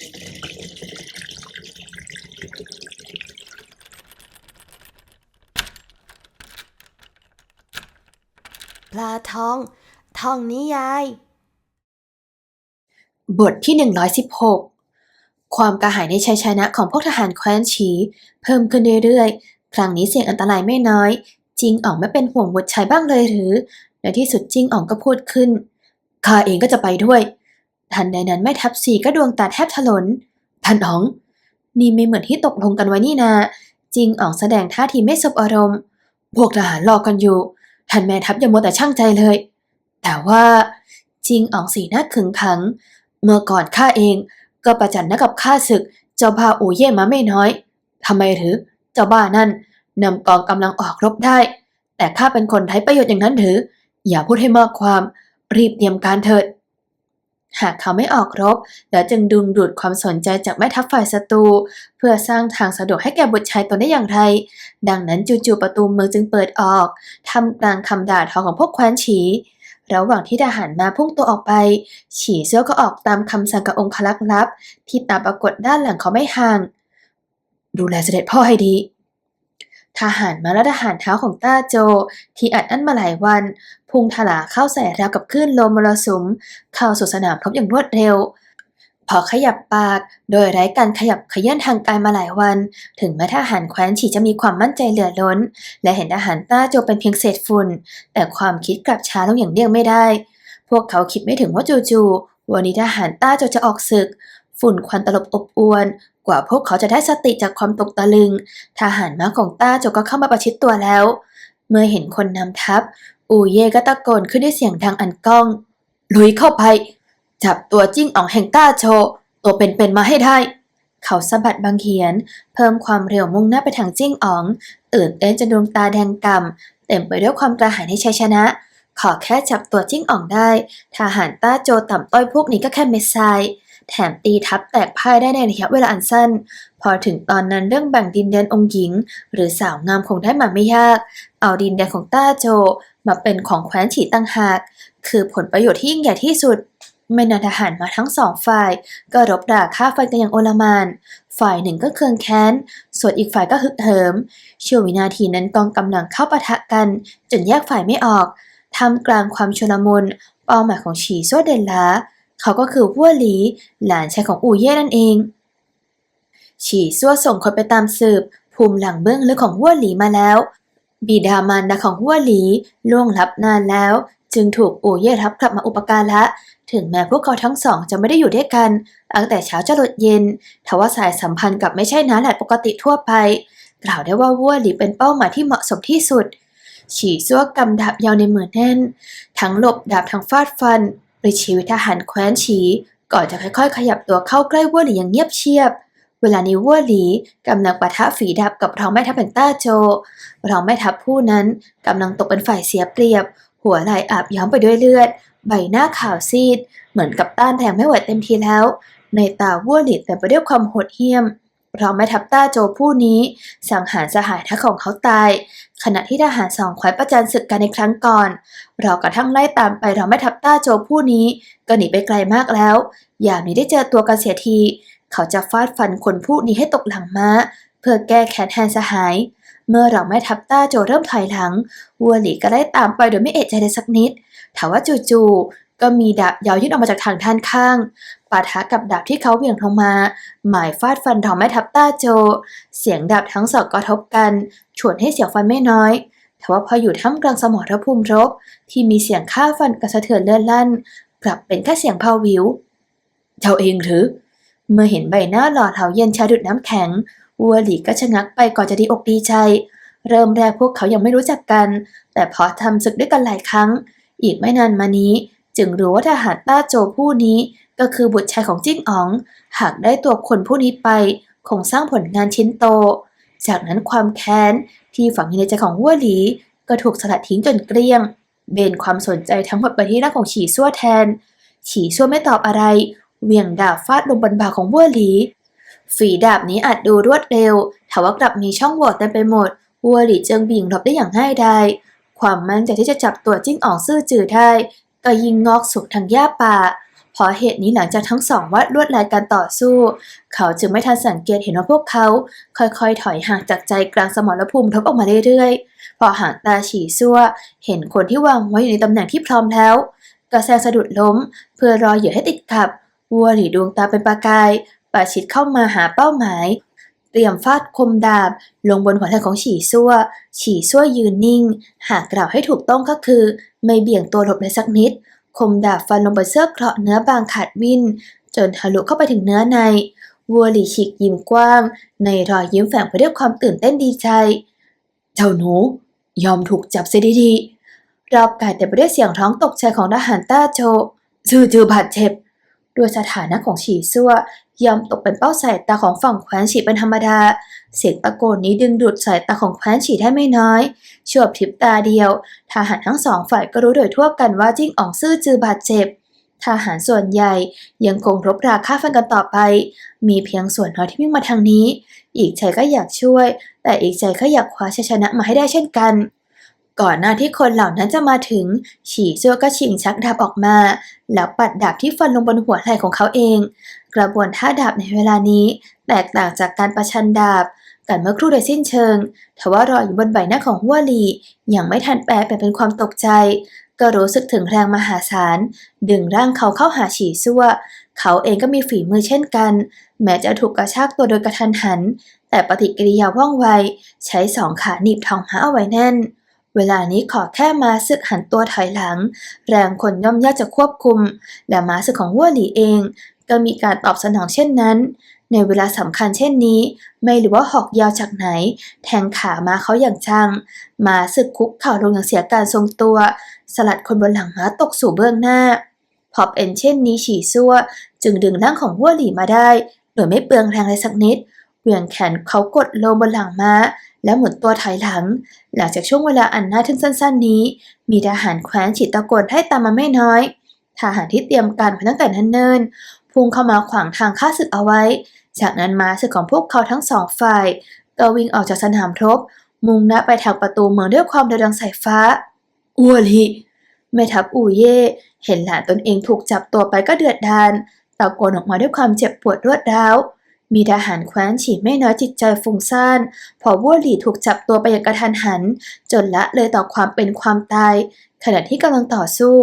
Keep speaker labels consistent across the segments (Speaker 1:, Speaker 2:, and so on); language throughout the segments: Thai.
Speaker 1: ปลาทอง ทองนิยาย
Speaker 2: บทที่ 116 ความกระหายในชัยชนะของพวกทหารแคว้นฉี เพิ่มขึ้นเรื่อยๆ ครั้งนี้เสี่ยงอันตรายไม่น้อย จิงอ๋องไม่เป็นห่วงบุตรชายบ้างเลยหรือ ในที่สุดจิงอ๋องก็พูดขึ้น ข้าเองก็จะไปด้วย ทันใดนั้นแม่ทัพสีก็ดวงตาแทบถลนท่านอ๋อง นี่ไม่เหมือนที่ตกลงกันไว้นี่นา จริงอ๋องแสดงท่าทีไม่สบอารมณ์ พวกทหารรอกันอยู่ ท่านแม่ทัพอย่ามัวแต่ช่างใจเลย แต่ว่าจริงอ๋องสีหน้าขึงขัง เมื่อก่อนข้าเองก็ประจันหน้ากับข้าศึก เจ้าพาอูเย่มาไม่น้อยทำไมหรือ เจ้าบ้านั่นนำกองกำลังออกรบได้ แต่ข้าเป็นคนไทยประโยชน์อย่างนั้นหรือ อย่าพูดให้มากความ รีบเตรียมการเถิด หากเขาไม่ออกรบ แล้วจึงดึงดูดความสนใจจากแม่ทัพฝ่ายศัตรูเพื่อสร้างทางสะดวกให้แก่บุตรชายตนได้อย่างไร ดังนั้นจู่ๆประตูเมืองจึงเปิดออกทำกลางคำด่าทอของพวกแคว้นฉี ระหว่างที่ทหารมาพุ่งตัวออกไป ฉีเซี่ยวก็ออกตามคำสั่งกับองคลักษ์ลับ ที่ตามปรากฏด้านหลังเขาไม่ห่าง ดูแลเสด็จพ่อให้ดี ทหารมาและทหารเท้าของต้าโจ ที่อัดอั้นมาหลายวัน พุ่งถลาเข้าใส่ราวกับคลื่นลมมรสุม เข้าสู่สนามรบอย่างรวดเร็ว พอขยับปากโดยไร้การขยับขยื่นทางกายมาหลายวัน ถึงแม้ทหารแคว้นฉีจะมีความมั่นใจเหลือล้น และเห็นทหารต้าโจเป็นเพียงเศษฝุ่น แต่ความคิดกลับช้าลงอย่างเลี่ยงไม่ได้ พวกเขาคิดไม่ถึงว่าจู่ๆวันนี้ทหารต้าโจจะออกศึก ฝุ่นควันตลบอบอวน กว่าพวกเขาจะได้สติจากความตกตะลึง ทหารม้าของต้าโจก็เข้ามาประชิดตัวแล้ว เมื่อเห็นคนนำทัพ อูเย่ก็ตะโกนขึ้นด้วยเสียงดังอันก้อง ลุยเข้าไป จับตัวจิ้งอ๋องแห่งต้าโช ตัวเป็นๆมาให้ได้ เขาสะบัดบางเขียน เพิ่มความเร็วมุ่งหน้าไปทางจิ้งอ๋อง ตื่นเต้นจนดวงตาแดงก่ำเต็มไปด้วยความกระหายในชัยชนะขอแค่จับตัวจิ้งอ๋องได้ ทหารต้าโจต่ำต้อยพวกนี้ก็แค่เม็ดทราย แถมตีทัพแตกพ่ายได้ในระยะเวลาอันสั้น พอถึงตอนนั้นเรื่องแบ่งดินแดนองค์หญิง หรือสาวงามคงได้มาไม่ยาก เอาดินแดนของต้าโจมาเป็นของแคว้นฉีตั้งหาก คือผลประโยชน์ที่ยิ่งใหญ่ที่สุดไม่นานทหารมาทั้งสองฝ่าย ก็รบด่าฆ่าฟันกันอย่างโอลมาน ฝ่ายหนึ่งก็เคืองแค้น ส่วนอีกฝ่ายก็ฮึกเหิมช่วงวินาทีนั้นกองกำลังเข้าปะทะกัน จนแยกฝ่ายไม่ออกทำกลางความชุลมุนเป้าหมายของฉีซั่วเดนลา เขาก็คือวัวหลี หลานชายของอู่เย่นั่นเอง ฉีซั่วส่งคนไปตามสืบ ภูมิหลังเบื้องลึกของวัวหลีมาแล้ว บิดามารดาของวัวหลีล่วงลับนานแล้ว จึงถูกอู่เย่รับกลับมาอุปการะถึงแม้พวกเขาทั้งสองจะไม่ได้อยู่ด้วยกันตั้งแต่เช้าจรดเย็นทว่าสายสัมพันธ์กับไม่ใช่น้าแหลดปกติทั่วไป กล่าวได้ว่าวัวหลีเป็นเป้าหมายที่เหมาะสมที่สุด ฉีซั่วกำดาบยาวในมือแน่น ทั้งหลบดาบทั้งฟาดฟัน ปลิดชีวิตทหารแคว้นฉีก่อนจะค่อยๆ ขยับตัวเข้าใกล้วัวหลีอย่างเงียบเชียบ เวลานี้วัวหลีกำลังปะทะฝีดาบกับรองแม่ทัพแห่งต้าโจรองแม่ทัพผู้นั้นกำลังตกเป็นฝ่ายเสียเปรียบ หัวไหล่อาบย้อมไปด้วยเลือด ใบหน้าขาวซีด เหมือนกับต้านแทงไม่ไหวเต็มทีแล้ว ในตาวัวหลีเต็มไปด้วยความโหดเหี้ยม รองแม่ทัพต้าโจผู้นี้สังหารสหายทัพของเขาตาย ขณะที่ทหารสองคว้นประจันศึกกันในครั้งก่อนเรากระทั่งไล่ตามไปรองแม่ทัพต้าโจผู้นี้ ก็หนีไปไกลมากแล้ว ยามนี้ได้เจอตัวกันเสียที เขาจะฟาดฟันคนผู้นี้ให้ตกหลังม้า เพื่อแก้แค้นแทนสหาย เมื่อเราแม่ทัพต้าโจเริ่มถอยหลังวัวหลีก็ไล่ตามไปโดยไม่เอะใจเลยสักนิดถามว่าจู่ๆ ก็มีดาบยาวยื่นออกมาจากทางด้านข้างปะทะกับดาบที่เขาเหวี่ยงลงมา หมายฟาดฟันรองแม่ทัพต้าโจ เสียงดาบทั้งสองกระทบกันชวนให้เสียวฟันไม่น้อยแต่ว่าพออยู่ท่ามกลางสมรภูมิรบ ที่มีเสียงฆ่าฟันกระสะเทือนเลื่อนลั่น กลับเป็นแค่เสียงพาวิวเจ้าเองหรือ เมื่อเห็นใบหน้าหล่อเหาเย็นชาดุดน้ำแข็งวัวหลีก็ชะงักไปก่อนจะดีอกดีใจ เริ่มแรกพวกเขายังไม่รู้จักกัน แต่พอทำศึกด้วยกันหลายครั้ง อีกไม่นานมานี้ จึงรู้ว่าทหารต้าโจผู้นี้ก็คือบุตรชายของจิ้งอ๋อง หากได้ตัวคนผู้นี้ไปคงสร้างผลงานชิ้นโต จากนั้นความแค้นที่ฝังอยู่ในใจของวัวหลี ก็ถูกสลัดทิ้งจนเกลี้ยง เบนความสนใจทั้งหมดไปที่ร่างของฉีซั่วแทน ฉีซั่วไม่ตอบอะไร เวียงดาบฟาดลงบนบ่าของวัวหลี ฝีดาบนี้อาจดูรวดเร็วทว่ากลับมีช่องโหว่เต็มไปหมดวัวหลีเจิงบิ่งหลบได้อย่างง่ายดายความมั่นใจที่จะจับตัวจิ้งอ๋องซื่อจือได้ ก็ยิงงอกสุกทางหญ้าป่าเพราะเหตุนี้หลังจากทั้งสองวาดลวดลายการต่อสู้ เขาจึงไม่ทันสังเกตเห็นว่าพวกเขา ค่อยๆ ถอยห่างจากใจกลางสมรภูมิทบออกมาเรื่อยๆ พอหางตาฉี่ซั่ว เห็นคนที่วางไว้อยู่ในตำแหน่งที่พร้อมแล้วก็แซงสะดุดล้ม เพื่อรอเหยื่อให้ติดกับวัวหลีดวงตาเป็นประกายประชิดเข้ามาหาเป้าหมาย เตรียมฟาดคมดาบ ลงบนหัวไหล่ของฉี่ซั่ว ฉี่ซั่วยืนนิ่ง หากกล่าวให้ถูกต้องก็คือ ไม่เบี่ยงตัวหลบเลยสักนิด คมดาบฟันลงบนเสื้อเกราะเนื้อบางขาดวิน จนทะลุเข้าไปถึงเนื้อใน วัวหลีฉีกยิ้มกว้าง ในรอยยิ้มแฝงไปด้วยความตื่นเต้นดีใจ เจ้าหนู ยอมถูกจับเสียดีๆรอบกายแต่ไปด้วยเสียงร้องตกใจของทหารต้าโจซื่อจือบาดเจ็บ ดยสถานะของฉีซั่วยอมตกเป็นเป้าสายตาของฝั่งแคว้นฉีเป็นธรรมดา เสียงตะโกนนี้ดึงดูดสายตาของแคว้นฉีได้ไม่น้อยชั่วพริบตาเดียวทหารทั้งสองฝ่ายก็รู้โดยทั่วกันว่าจิ้งอ่องซื่อจือบาดเจ็บทหารส่วนใหญ่ยังคงรบราฆ่าฟันกันต่อไป มีเพียงส่วนน้อยที่วิ่งมาทางนี้ อีกใจก็อยากช่วย แต่อีกใจก็อยากคว้าชัยชนะมาให้ได้เช่นกัน ก่อนหน้าที่คนเหล่านั้นจะมาถึง ฉี่ซัวก็ชิงชักดาบออกมา แล้วปัดดาบที่ฟันลงบนหัวไหล่ของเขาเอง กระบวนท่าดาบในเวลานี้ แตกต่างจากการประชันดาบกันเมื่อครู่โดยสิ้นเชิงทว่ารอยอยู่บนใบหน้าของหัวหลียังไม่ทันแปลเปลี่ยนเป็นความตกใจ ก็รู้สึกถึงแรงมหาศาล ดึงร่างเขาเข้าหาฉี่ซัวเขาเองก็มีฝีมือเช่นกัน แม้จะถูกกระชากตัวโดยกระทันหัน แต่ปฏิกิริยาว่องไว ใช้สองขาหนีบทองม้าเอาไว้แน่น เวลานี้ขอแค่ม้าศึกหันตัวถอยหลัง แรงคนย่อมยากจะควบคุม และม้าศึกของวัวหลีเอง ก็มีการตอบสนองเช่นนั้น ในเวลาสำคัญเช่นนี้ ไม่รู้ว่าหอกยาวจากไหน แทงขามาเขาอย่างจังม้าศึกคุกเข่าลงอย่างเสียการทรงตัว สลัดคนบนหลังม้าตกสู่เบื้องหน้าพอเป็นเช่นนี้ฉี่ซั่ว จึงดึงร่างของวัวหลีมาได้ โดยไม่เปลืองแรงเลยสักนิด เหวี่ยงแขนเขากดลงบนหลังม้า แล้วหมุนตัวถอยหลัง หลังจากช่วงเวลาอันน่าทึ่งสั้น ๆ นี้ มีทหารแคว้นฉีดตะโกนให้ตามมาไม่น้อยทหารที่เตรียมการมาตั้งแต่นั้นเนิ่นพุ่งเข้ามาขวางทางฆ่าศึกเอาไว้ จากนั้นม้าศึกของพวกเขาทั้งสองฝ่ายก็วิ่งออกจากสนามรบ มุ่งหน้าไปทางประตูเมืองด้วยความเร็วดังสายฟ้าอัวลีแม่ทัพอูเย่เห็นหลานตนเองถูกจับตัวไปก็เดือดดาลตะโกนออกมาด้วยความเจ็บปวดรวดร้าว มีทหารแคว้นฉีไม่น้อยจิตใจฟุ้งซ่านพอวัวหลีถูกจับตัวไปอย่างกระทันหัน จนละเลยต่อความเป็นความตาย ขณะที่กำลังต่อสู้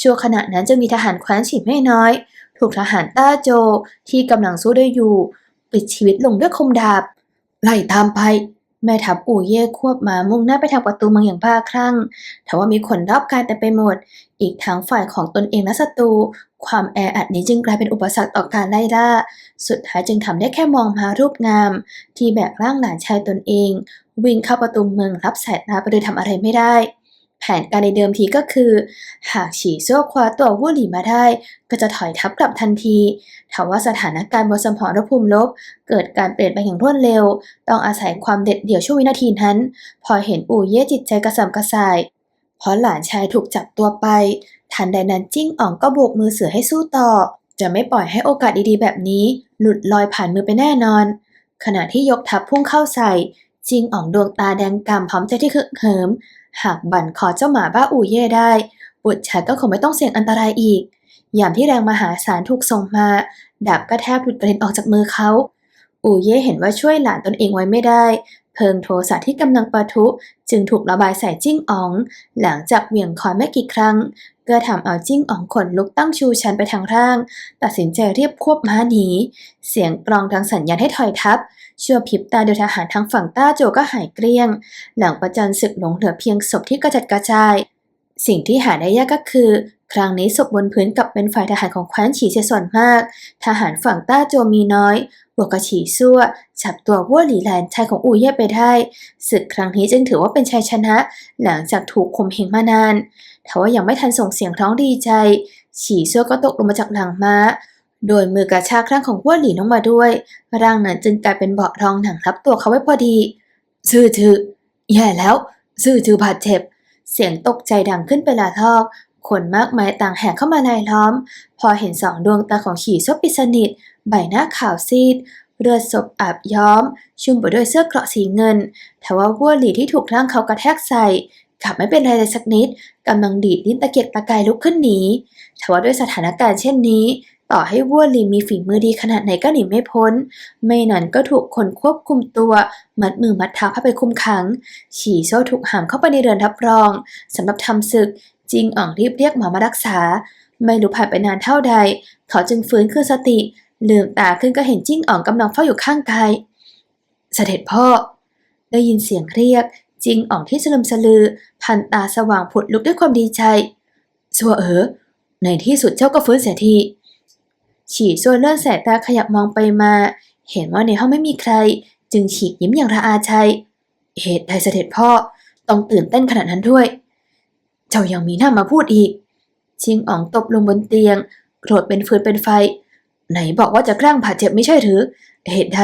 Speaker 2: ชั่วขณะนั้นจะมีทหารแคว้นฉีไม่น้อย ถูกทหารต้าโจที่กำลังสู้ด้วยอยู่ ปิดชีวิตลงด้วยคมดาบไล่ตามไป แม่ทัพอู่เย่ควบมามุ่งหน้าไปทางประตูเมืองอย่างบ้าคลั่งแต่ว่ามีคนรอบกายแต่ไปหมด อีกทั้งฝ่ายของตนเองและศัตรู ความแออัดนี้จึงกลายเป็นอุปสรรคต่อการไล่ล่า สุดท้ายจึงทำได้แค่มองมารูปงาม ที่แบกร่างหลานชายตนเอง วิ่งเข้าประตูเมืองรับสายตาไปโดยทำอะไรไม่ได้ แผนการในเดิมทีก็คือ หากฉี่ซั่วคว้าตัววู่หลีมาได้ ก็จะถอยทับกลับทันทีทว่าสถานการณ์บนสมรภูมิลบ เกิดการเปลี่ยนไปอย่างรวดเร็ว ต้องอาศัยความเด็ดเดี่ยวช่วงวินาทีนั้น พอเห็นอู่เย่จิตใจกระสับกระส่าย เพราะหลานชายถูกจับตัวไป ทันใดนั้นจิ้งอ่องก็โบกมือเสือให้สู้ต่อ จะไม่ปล่อยให้โอกาสดีๆ แบบนี้ หลุดลอยผ่านมือไปแน่นอน ขณะที่ยกทัพพุ่งเข้าใส่จิงอ่องดวงตาแดงกำพร้อมใจที่คึกเหิม หากบั่นคอเจ้าหมาบ้าอู่เย่ได้บุตรชายก็คงไม่ต้องเสี่ยงอันตรายอีก ยามที่แรงมหาศาลถูกส่งมา ดาบก็แทบหลุดกระเด็นออกจากมือเขา อู่เย่เห็นว่าช่วยหลานตนเองไว้ไม่ได้ เพิงโทสะที่กำลังประทุ จึงถูกระบายใส่จิ้งอ๋อง หลังจากเหวี่ยงคอไม่กี่ครั้ง ก็ทำเอาจิ้งอ๋องขนลุกตั้งชูชันไปทางร่าง ตัดสินใจเรียบควบม้าหนี เสียงกลองดังสัญญาณให้ถอยทัพ ชั่วพริบตาเดียวทหารทางฝั่งต้าโจก็หายเกลี้ยง หลังประจันศึกหลงเหลือเพียงศพที่กระจัดกระจาย สิ่งที่หาได้ยากก็คือ ครั้งนี้ศพบนพื้นกลับเป็นฝ่ายทหารของแคว้นฉีเสียส่วนมาก ทหารฝั่งต้าโจมีน้อย บวกกับฉีซั่วจับตัววัวหลีแลนชายของอูเย่ไปได้ศึกครั้งนี้จึงถือว่าเป็นชัยชนะ หลังจากถูกข่มเหงมานานทว่ายังไม่ทันส่งเสียงร้องดีใจ ฉีซั่วก็ตกลงมาจากหลังม้า โดยมือกระชากร่างของวัวหลีลงมาด้วย ร่างนั้นจึงกลายเป็นเบาะรองหนังทับตัวเขาไว้พอดี ซื่อจือแย่แล้ว ซื่อจือบาดเจ็บ เสียงตกใจดังขึ้นเป็นหลายทอกคนมากมายต่างแห่เข้ามาลายล้อม พอเห็นสองดวงตาของฉี่ซบปิสนิท ใบหน้าขาวซีด เลือดศพอาบย้อม ชุ่มไปด้วยเสื้อเกราะสีเงินทว่าวัวหลีที่ถูกร่างเขากระแทกใส่ขับไม่เป็นไรเลยสักนิดกำลังดีดลิ้นตะเกียกตะกายลุกขึ้นหนีแต่ว่าด้วยสถานการณ์เช่นนี้ ต่อให้วัวลีมีฝีมือดีขนาดไหนก็หนีไม่พ้น ไม่นั้นก็ถูกคนควบคุมตัว มัดมือมัดเท้าพาไปคุมขัง ฉี่โซ่ถูกหามเข้าไปในเรือนรับรองสำหรับทำศึกจิงอ่องรีบเรียกหมอมารักษา ไม่รู้ผ่านไปนานเท่าใด เขาจึงฟื้นคืนสติ ลืมตาขึ้นก็เห็นจิ้งอ่องกำลังเฝ้าอยู่ข้างกายเสด็จพ่อ ได้ยินเสียงเรียกจิงอ่องที่สลึมสลือ พันตาสว่างผุดลุกด้วยความดีใจสัวเอ๋อในที่สุดเจ้าก็ฟื้นเสียที ฉี่ส่วนเลื่อนสายตาขยับมองไปมา เห็นว่าในห้องไม่มีใคร จึงฉีกยิ้มอย่างระอาใจเหตุใดเสด็จพ่อต้องตื่นเต้นขนาดนั้นด้วย เจ้ายังมีหน้ามาพูดอีก ชิงอ๋องตบลงบนเตียง โกรธเป็นฟืนเป็นไฟ ไหนบอกว่าจะแกล้งบาเจ็บไม่ใช่หรือ เหตุใด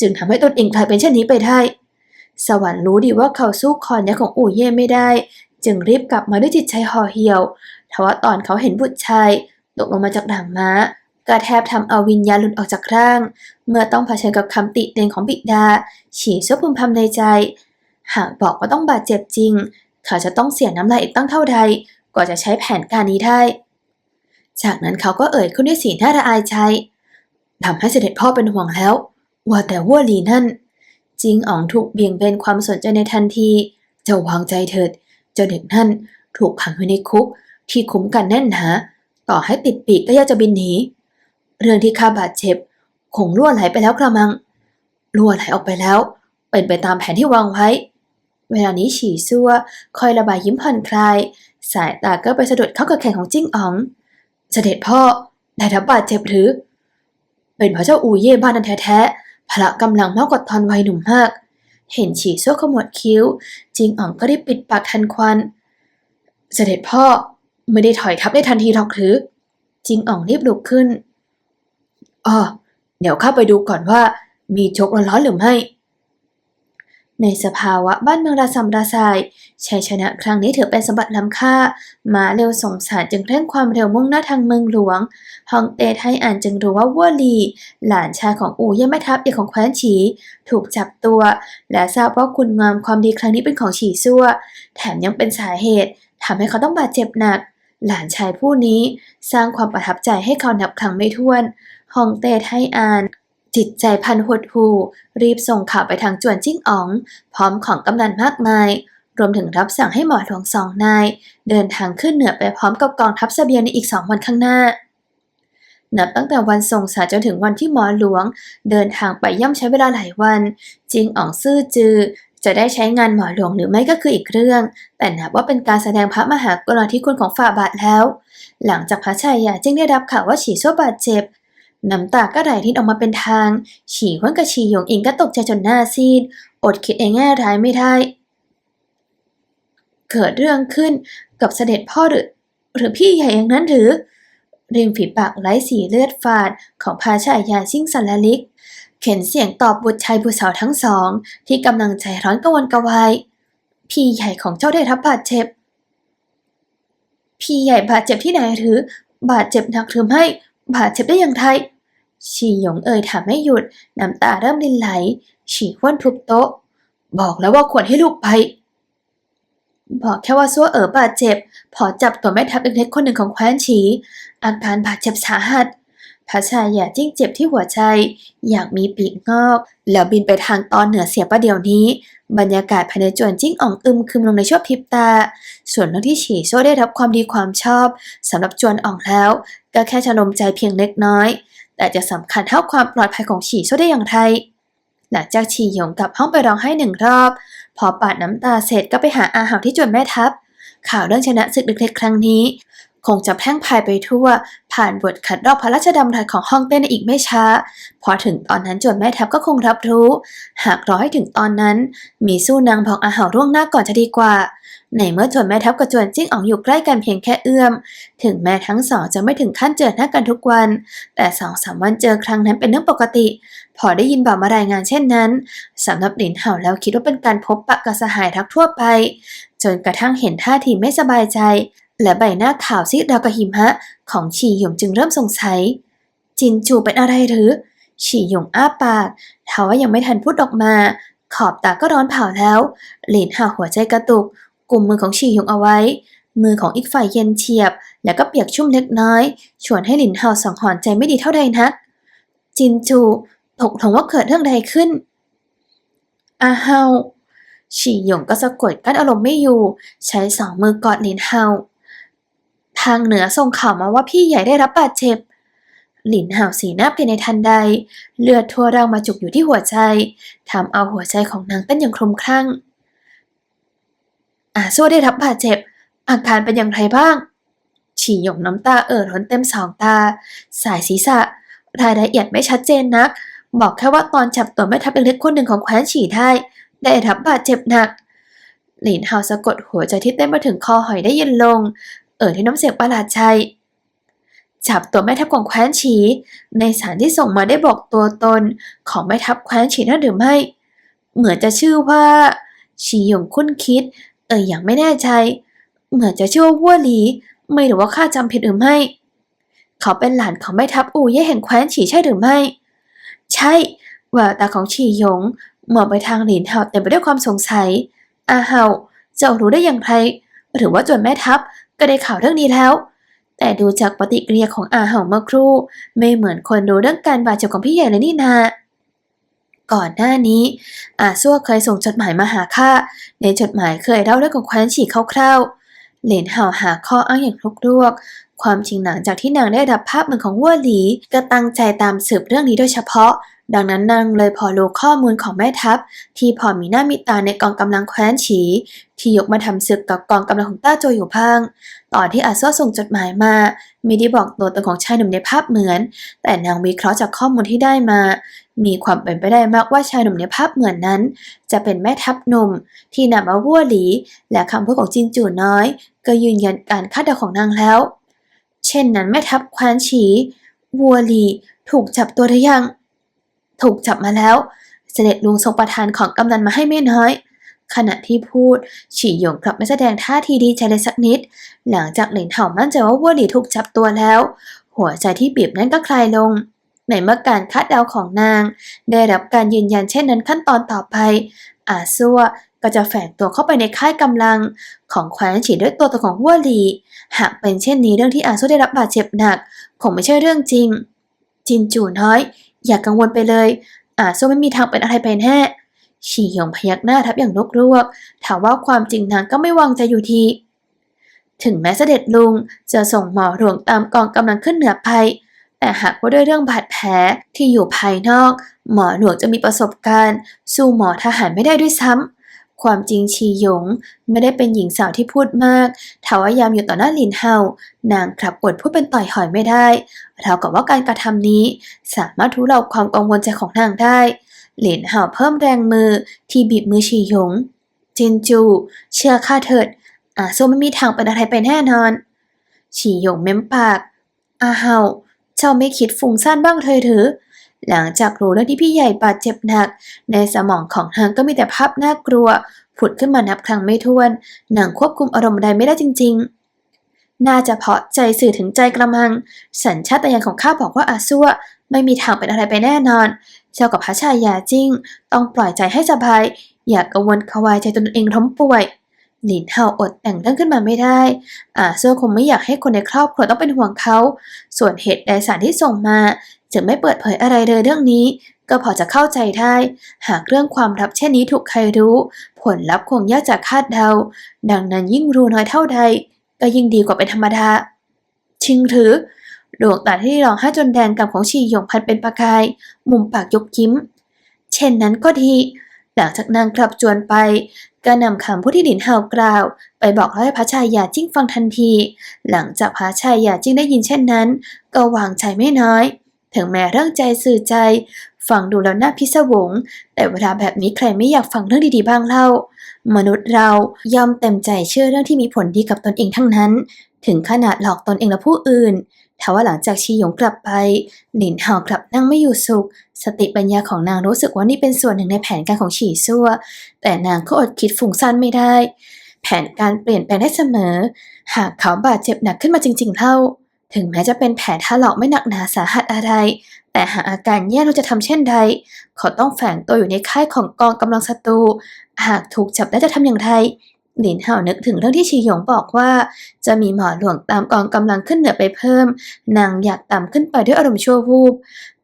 Speaker 2: จึงทำให้ตนเองกลายเป็นเช่นนี้ไปได้ สวรรค์รู้ดีว่าเขาสู้คอนยักษ์ของอู่เย่ไม่ได้ จึงรีบกลับมาด้วยจิตใจห่อเหี่ยวทว่าตอนเขาเห็นบุตรชายตกลงมาจากด่างม้า ก็แทบทำเอาวิญญาณหลุดออกจากร่าง เมื่อต้องเผชิญกับคำติเตียนของบิดา ฉี่ซบพึมพำในใจ หากบอกว่าต้องบาดเจ็บจริง เขาจะต้องเสียน้ำลายอีกตั้งเท่าใดกว่าจะใช้แผนการนี้ได้ จากนั้นเขาก็เอ่ยขึ้นด้วยสีหน้าระอายใจทำให้เสด็จพ่อเป็นห่วงแล้ว ว่าแต่วัวหลีนั่นจิงอ๋องถูกเบี่ยงเบนความสนใจในทันทีจ้าวางใจเถิด เจ้าเด็กนั่นถูกขังอยู่ในคุกที่คุ้มกันแน่นหนาต่อให้ติดปีกก็ยากจะบินหนี เรื่องที่ข้าบาดเจ็บ คงล่วไหลไปแล้วกระมังล่วไหลออกไปแล้ว เป็นไปตามแผนที่วางไว้ เวลานี้ฉี่ซัวคอยระบายยิ้มผ่อนคลาย สายตาก็ไปสะดุดเข้ากับแขนของจิ้งอ๋อง เสด็จพ่อได้รับบาดเจ็บหรือ เป็นพระเจ้าอูเย่บ้านนั้นแท้ๆพละกำลังมากกว่าตอนวัยหนุ่มมาก เห็นฉี่ซัวขมวดคิ้ว จิงอ๋องก็ได้ปิดปากทันควัน เสด็จพ่อไม่ได้ถอยทับได้ทันทีหรอกหรือจิงอ๋องรีบลุกขึ้น อ๋อเดี๋ยวข้าไปดูก่อนว่า มีโจกร้อนๆหรือไม่ ในสภาวะบ้านเมืองระสำระสายชัยชนะครั้งนี้ถือเป็นสมบัติล้ำค่ามาเร็วสงสารจึงเร่งความเร็วมุ่งหน้าทางเมืองหลวงฮองเต้ไทอ่านจึงรู้ว่าวัวลี หลานชายของอู่เย่แม่ทัพเอกของแคว้นฉี ถูกจับตัว และทราบว่าคุณงามความดีครั้งนี้เป็นของฉีซั่ว แถมยังเป็นสาเหตุทำให้เขาต้องบาดเจ็บหนักหลานชายผู้นี้สร้างความประทับใจให้เขานับครั้งไม่ถ้วน ฮองเต้ไทอ่าน จิตใจพันหดหูรีบส่งข่าวไปทางจวนจิ้งอ๋อง พร้อมของกำนันมากมาย รวมถึงรับสั่งให้หมอหลวงสองนาย เดินทางขึ้นเหนือไปพร้อมกับกองทัพเสบียงในอีกสองวันข้างหน้านับตั้งแต่วันส่งสารจนถึงวันที่หมอหลวง เดินทางไปย่อมใช้เวลาหลายวัน จิงอ๋องซื่อจือ จะได้ใช้งานหมอหลวงหรือไม่ก็คืออีกเรื่อง แต่นับว่าเป็นการแสดงพระมหากรุณาธิคุณของฝ่าบาทแล้ว หลังจากพระชายาจึงได้รับข่าวว่าฉี่ซั่วบาดเจ็บ น้ำตาก็ไหลรินออกมาเป็นทาง ฉี่ห้วนกับฉี่หยงเองก็ตกใจจนหน้าซีด อดคิดในแง่ร้ายไม่ได้ เกิดเรื่องขึ้นกับเสด็จพ่อหรือ หรือพี่ใหญ่อย่างนั้นหรือ ริมฝีปากไร้สีเลือดฝาดของพาชายาชิ่งสันละลิก เข็นเสียงตอบบุตรชายบุตรสาวทั้งสอง ที่กำลังใจร้อนกวนกระวาย พี่ใหญ่ของเจ้าได้รับบาดเจ็บ พี่ใหญ่บาดเจ็บที่ไหนหรือ บาดเจ็บหนักหรือไม่ บาดเจ็บได้อย่างไรฉีหยงเอ่ยถามไม่หยุด น้ำตาเริ่มรินไหล ฉีห้วนทุบโต๊ะ บอกแล้วว่าควรให้ลูกไป บอกแค่ว่าซัวเอ๋อบาดเจ็บ พอจับตัวแม่ทัพเล็กๆคนหนึ่งของแคว้นฉี อาการบาดเจ็บสาหัส พระชายาจิ้งเจ็บที่หัวใจ อยากมีปีกงอก แล้วบินไปทางตอนเหนือเสียประเดี๋ยวนี้ บรรยากาศภายในจวนจิ้งอ่องอึมครึมลงในชั่วพริบตา ส่วนเรื่องที่ฉีโซ่ได้รับความดีความชอบสำหรับจวนอ่องแล้ว ก็แค่ชะลมใจเพียงเล็กน้อย แต่จะสำคัญเท่าความปลอดภัยของฉีโซ่ได้อย่างไรหลังจากฉีหยงกลับห้องไปร้องไห้หนึ่งรอบ พอปาดน้ำตาเสร็จก็ไปหาอาหารที่จวนแม่ทัพข่าวเรื่องชนะศึกเล็กๆครั้งนี้ คงจะแพร่งพายไปทั่ว ผ่านบทขัดดอกพระราชดำรัสของฮ่องเต้ในอีกไม่ช้า พอถึงตอนนั้นจวนแม่ทัพก็คงรับรู้ หากรอให้ถึงตอนนั้น มีสู้นางบอกอาหารร่วงหน้าก่อนจะดีกว่า ในเมื่อจวนแม่ทัพกับจวนจิ้งอ๋องอยู่ใกล้กันเพียงแค่เอื้อม ถึงแม้ทั้งสองจะไม่ถึงขั้นเจอหน้ากันทุกวัน แต่สองสามวันเจอครั้งนั้นเป็นเรื่องปกติ พอได้ยินบ่าวมารายงานเช่นนั้นสำหรับหลินเห่าแล้วคิดว่าเป็นการพบปะกับสหายทักทั่วไป จนกระทั่งเห็นท่าทีไม่สบายใจ และใบหน้าขาวซีดราวกับหิมะของฉีหยงจึงเริ่มสงสัย จินจูเป็นอะไรหรือ ฉีหยงอ้าปากทว่ายังไม่ทันพูดออกมา ขอบตาก็ร้อนเผาแล้ว หลินห่าหัวใจกระตุกกลุ่มมือของฉีหยงเอาไว้ มือของอีกฝ่ายเย็นเฉียบ แล้วก็เปียกชุ่มเล็กน้อย ชวนให้หลินเฮาสังหรณ์ใจไม่ดีเท่าใดนัก จินจูตกลงว่าเกิดเรื่องใดขึ้น อาเฮาฉีหยงก็สะกดกั้นอารมณ์ไม่อยู่ ใช้สองมือกอดหลินเฮา ทางเหนือส่งข่าวมาว่าพี่ใหญ่ได้รับบาดเจ็บ หลินเฮาสีหน้าเปลี่ยนในทันใด เลือดทั่วร่างมาจุกอยู่ที่หัวใจทำเอาหัวใจของนางเต้นอย่างคลุมคลั่ง อาซัวได้รับบาดเจ็บ อาการเป็นอย่างไรบ้าง ฉี่หยงน้ำตาเอ่อล้นเต็มสองตา สายศีรษะ รายละเอียดไม่ชัดเจนนัก บอกแค่ว่าตอนจับตัวแม่ทัพเล็กคนหนึ่งของแคว้นฉี่ได้ ได้รับบาดเจ็บหนักหลินเฮาสะกดหัวใจที่เต้นมาถึงคอหอยได้เย็นลง เอ่ยที่น้ำเสียงประหลาดใจจับตัวแม่ทัพของแคว้นฉี ในสารที่ส่งมาได้บอกตัวตนของแม่ทัพแคว้นฉีนั่นหรือไม่ เหมือนจะชื่อว่าฉีหยงคุ้นคิด เอ่ยอย่างไม่แน่ใจ เหมือนจะชื่อว่าวัวหลี ไม่รู้ว่าข้าจำผิดหรือไม่ เขาเป็นหลานของแม่ทัพอู่เย่แห่งแคว้นฉีใช่หรือไม่ ใช่แววตาของฉีหยงมองไปทางหลินเฮาเต็มไปด้วยความสงสัยอาเฮาเจ้ารู้ได้อย่างไร หรือว่าจวนแม่ทัพ ก็ได้ข่าวเรื่องนี้แล้ว แต่ดูจากปฏิกิริยาของอาเฮาเมื่อครู่ ไม่เหมือนคนรู้เรื่องการบาดเจ็บของพี่ใหญ่เลยนี่นาก่อนหน้านี้ อาซัวเคยส่งจดหมายมาหาข้า ในจดหมายเคยเล่าเรื่องของแคว้นฉีคร่าวๆ เหลนเห่าหาข้ออ้างอย่างคลุกรวก ความจริงหลังจากที่นางได้รับภาพเหมือนของวัวหลี ก็ตั้งใจตามสืบเรื่องนี้โดยเฉพาะ ดังนั้นนางเลยพอรู้ข้อมูลของแม่ทัพ ที่พอมีหน้ามีตาในกองกำลังแคว้นฉี ที่ยกมาทำศึกกับกองกำลังของต้าโจอยู่พังตอนที่อาซัวส่งจดหมายมาไม่ได้บอกตัวตนของชายหนุ่มในภาพเหมือน แต่นางวิเคราะห์จากข้อมูลที่ได้มา มีความเป็นไปได้มากว่าชายหนุ่มในภาพเหมือนนั้น จะเป็นแม่ทัพหนุ่ม ที่นามว่าวัวหลี และคำพูดของจินจูน้อย ก็ยืนยันการคาดเดาของนางแล้ว เช่นนั้นแม่ทัพแคว้นฉีวัวหลีถูกจับตัวหรือยัง ถูกจับมาแล้ว เสด็จลุงทรงประทานของกำนันมาให้ไม่น้อย ขณะที่พูด ฉี่หยงกลับไม่แสดงท่าทีดีใจเลยสักนิด หลังจากหลินเห่ามั่นใจว่าวัวหลีถูกจับตัวแล้ว หัวใจที่บีบนั้นก็คลายลงในเมื่อการคาดเดาของนาง ได้รับการยืนยันเช่นนั้นขั้นตอนต่อไป อาซัวก็จะแฝงตัวเข้าไปในค่ายกำลัง ของแคว้นฉีด้วยตัวตนของหัวหลี หากเป็นเช่นนี้เรื่องที่อาซัวได้รับบาดเจ็บหนัก คงไม่ใช่เรื่องจริง จินจูน้อย อย่ากกังวลไปเลยอาซัวไม่มีทางเป็นอะไรไปแน่ฉีหยงพยักหน้าทับอย่างนกรวกถามว่าความจริงนางก็ไม่วางใจอยู่ที ถึงแม้เสด็จลุงจะส่งหมอหลวงตามกองกำลังขึ้นเหนือไปแต่หากว่าด้วยเรื่องบาดแผลที่อยู่ภายนอก หมอหลวงจะมีประสบการณ์ สู้หมอทหารไม่ได้ด้วยซ้ำ ความจริงชีหยง ไม่ได้เป็นหญิงสาวที่พูดมากทว่ายามอยู่ต่อหน้าลินเฮานางกลับอดพูดเป็นต่อยหอยไม่ได้เท่ากับว่าการกระทำนี้ สามารถทุเลาความกังวลใจของนางได้ หลินเฮาเพิ่มแรงมือที่บีบมือชีหยง จินจู เชื่อข้าเถิดอาซูไม่มีทางเป็นอะไรไปแน่นอนฉีหยงเม้มปากอาเฮาเจ้าไม่คิดฟุ้งซ่านบ้างเลยหรือ หลังจากรู้เรื่องที่พี่ใหญ่บาดเจ็บหนัก ในสมองของนางก็มีแต่ภาพน่ากลัว ผุดขึ้นมานับครั้งไม่ถ้วนนางควบคุมอารมณ์ใดไม่ได้จริง ๆ น่าจะเพราะใจสื่อถึงใจกระมัง สัญชาตญาณของข้าบอกว่าอาซัวไม่มีทางเป็นอะไรไปแน่นอน เจ้ากับพระชายาจิ้ง ต้องปล่อยใจให้สบาย อย่ากกังวลขวายใจตนเองล้มป่วย หลินเฮาอดแต่งเรื่องขึ้นมาไม่ได้อาเซอคงไม่อยากให้คนในครอบครัวต้องเป็นห่วงเขา ส่วนเหตุใดสารที่ส่งมาจะไม่เปิดเผยอะไรเลยเรื่องนี้ ก็พอจะเข้าใจได้ หากเรื่องความลับเช่นนี้ถูกใครรู้ ผลลัพธ์คงยากจะคาดเดา ดังนั้นยิ่งรู้น้อยเท่าใด ก็ยิ่งดีกว่าเป็นธรรมดา ชิงหรือดวงตาที่ร้องไห้จนแดงกับของชีหยงพันเป็นประกาย มุมปากยกยิ้ม เช่นนั้นก็ดี หลังจากนางกลับจวนไป ก็นำคำพูดที่หลินเฮากล่าว ไปบอกเล่าให้พระชายาจิ้งฟังทันที หลังจากพระชายาจิ้งได้ยินเช่นนั้น ก็วางใจไม่น้อย ถึงแม้เรื่องใจสื่อใจ ฟังดูแล้วน่าพิศวง แต่เวลาแบบนี้ใครไม่อยากฟังเรื่องดีๆบ้างเล่า มนุษย์เรายอมเต็มใจเชื่อเรื่องที่มีผลดีกับตนเองทั้งนั้น ถึงขนาดหลอกตนเองและผู้อื่น ทว่าหลังจากชีหยงกลับไป หลินเฮากลับนั่งไม่อยู่สุข สติปัญญาของนางรู้สึกว่านี่เป็นส่วนหนึ่งในแผนการของฉีซั่ว แต่นางก็อดคิดฟุ้งซ่านไม่ได้ แผนการเปลี่ยนแปลงได้เสมอ หากเขาบาดเจ็บหนักขึ้นมาจริง ๆเล่า ถึงแม้จะเป็นแผลถลอกไม่หนักหนาสาหัสอะไร แต่หากอาการแย่เราจะทำเช่นใด เขาต้องแฝงตัวอยู่ในค่ายของกองกำลังศัตรู หากถูกจับได้จะทำอย่างไร หลินเห่านึกถึงเรื่องที่ชีหยงบอกว่า จะมีหมอหลวงตามกองกำลังขึ้นเหนือไปเพิ่ม นางอยากตามขึ้นไปด้วยอารมณ์ชั่ววูบ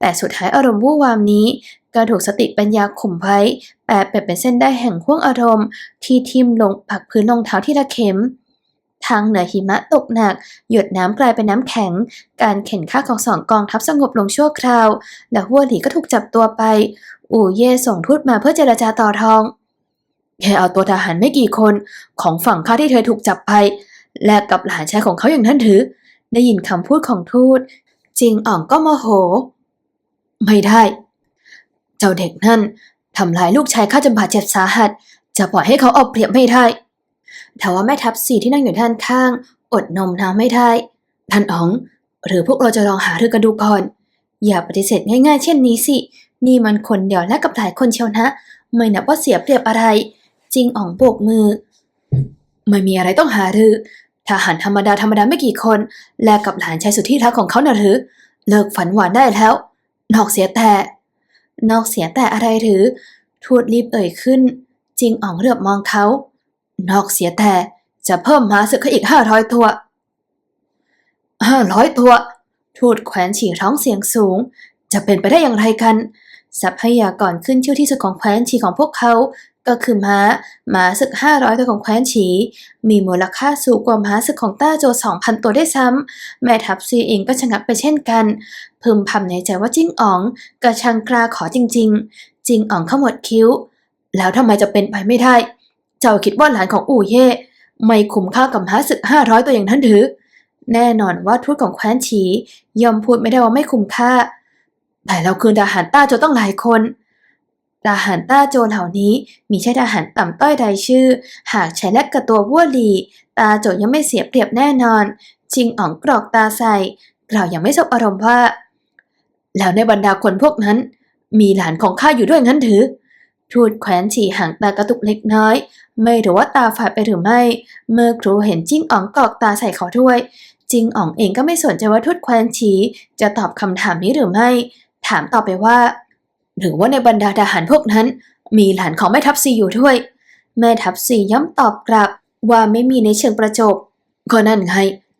Speaker 2: แต่สุดท้ายอารมณ์วู่วามนี้ก็ถูกสติปัญญาข่มไว้แปรเปลี่ยนเป็นเส้นได้แห่งห่วงอารมณ์ ที่ทิ่มลงปักพื้นรองเท้าที่ละเข็ม ทางเหนือหิมะตกหนัก หยดน้ำกลายเป็นน้ำแข็ง การเข็นฆ่าของสองกองทัพสงบลงชั่วคราว และหัวหลีก็ถูกจับตัวไป อู่เย่ส่งทูตมาเพื่อเจรจาต่อรอง แค่เอาตัวทหารไม่กี่คนของฝั่งข้าที่เธอถูกจับไป แลกกับหลานชายของเขาอย่างนั้นถือ ได้ยินคำพูดของทูตจิงอ่องก็โมโห ไม่ได้ เจ้าเด็กนั่นทำลายลูกชายข้าจนบาดเจ็บสาหัส จะปล่อยให้เขาเอาเปรียบไม่ได้แต่ว่าแม่ทัพสี่ที่นั่งอยู่ด้านข้าง อดนมน้ำไม่ได้ ท่านอ๋อง หรือพวกเราจะลองหารือกันดูก่อน อย่าปฏิเสธง่ายๆ เช่นนี้สิ นี่มันคนเดียวและกับหลายคนเชียวนะ ไม่นับว่าเสียเปรียบอะไร จริงอ๋องโบกมือ ไม่มีอะไรต้องหารือทหารธรรมดาธรรมดาไม่กี่คน แลกกับหลานชายสุดที่รักของเขาน่ะหรือ เลิกฝันหวานได้แล้ว นอกเสียแต่ นอกเสียแต่อะไรหรือ ทูตรีบเอ่ยขึ้นจริงอ๋องเหลือบมองเขา นอกเสียแต่จะเพิ่มมาศึกให้อีกห้าร้อยตัวห้าร้อยตัว ทูตแขวนฉี่ร้องเสียงสูง จะเป็นไปได้อย่างไรกัน ทรัพยากรขึ้นชื่อที่สุดของแคว้นฉีของพวกเขา ก็คือม้า ม้าศึกห้าร้อยตัวของแคว้นฉี มีมูลค่าสูงกว่าม้าศึกของต้าโจสองพันตัวได้ซ้ำ แม่ทัพซีเองก็ชะงักไปเช่นกัน พึมพำในใจว่าจิ้งอ๋องกระชังกลาขอจริง ๆ จิงอ๋องขมวดคิ้ว แล้วทำไมจะเป็นไปไม่ได้ เจ้าคิดว่าหลานของอู่เย่ไม่คุ้มค่ากับม้าศึกห้าร้อยตัวอย่างนั้นหรือ แน่นอนว่าทูตของแคว้นฉียอมพูดไม่ได้ว่าไม่คุ้มค่า แต่เราคือทหารต้าโจต้องหลายคน ทหารต้าโจเหล่านี้มีใช่ทหารต่ำต้อยใดชื่อ หากใช้แลกกับตัววัวหลี ตาโจยังไม่เสียเปรียบแน่นอนจิงอ๋องกรอกตาใส่ กล่าวยังไม่สบอารมณ์ว่า แล้วในบรรดาคนพวกนั้น มีหลานของข้าอยู่ด้วยงั้นหรือทูตแขวนฉี่ห่างตากระตุกเล็กน้อย ไม่รู้ว่าตาฝาดไปหรือไม่ เมื่อครูเห็นจิ้งอ๋องกรอกตาใส่เขาด้วย จิงอ๋องเองก็ไม่สนใจว่าทูตแคว้นฉีจะตอบคำถามนี้หรือไม่ ถามต่อไปว่า หรือว่าในบรรดาทหารพวกนั้น มีหลานของแม่ทัพซีอยู่ด้วย แม่ทัพซีย่อมตอบกลับว่าไม่มีในเชิงประจบ ก็นั่นไง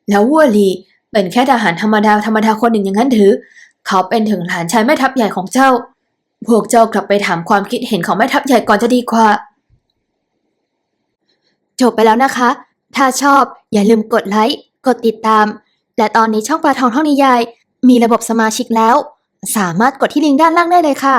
Speaker 2: แล้ววัวลีเป็นแค่ทหารธรรมดาธรรมดาคนหนึ่งอย่างนั้นหรือ เขาเป็นถึงหลานชายแม่ทัพใหญ่ของเจ้า พวกเจ้ากลับไปถามความคิดเห็นของแม่ทัพใหญ่ก่อนจะดีกว่า
Speaker 1: จบไปแล้วนะคะ ถ้าชอบอย่าลืมกดไลค์ กดติดตาม และตอนนี้ช่องปลาทองท่องนิยาย มีระบบสมาชิกแล้ว สามารถกดที่ลิงก์ด้านล่างได้เลยค่ะ